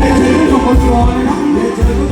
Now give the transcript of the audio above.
เรียนเชิญทุกคนก่อนนะครับ